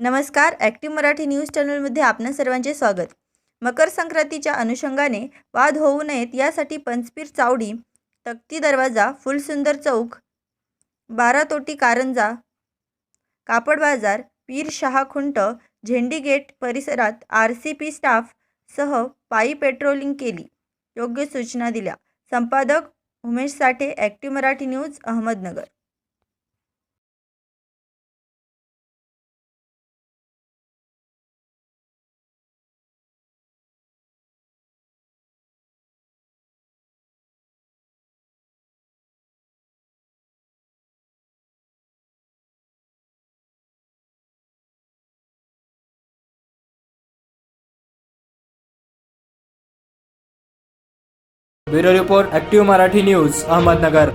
नमस्कार active Marathi news चॅनलमध्ये आपणा सर्वांचे स्वागत. मकर संक्रांतीच्या अनुषंगाने वाद होऊ नयेत यासाठी पंचपीर चावडी तक्ती दरवाजा फुलसुंदर चौक बारातोटी कारंजा कापड बाजार पीर शहा खुंट झेंडी गेट परिसरात आर सी पी स्टाफसह पायी पेट्रोलिंग केली. योग्य सूचना दिल्या. संपादक Umesh Sathe active Marathi news Ahmednagar. Bureau report active Marathi news Ahmednagar.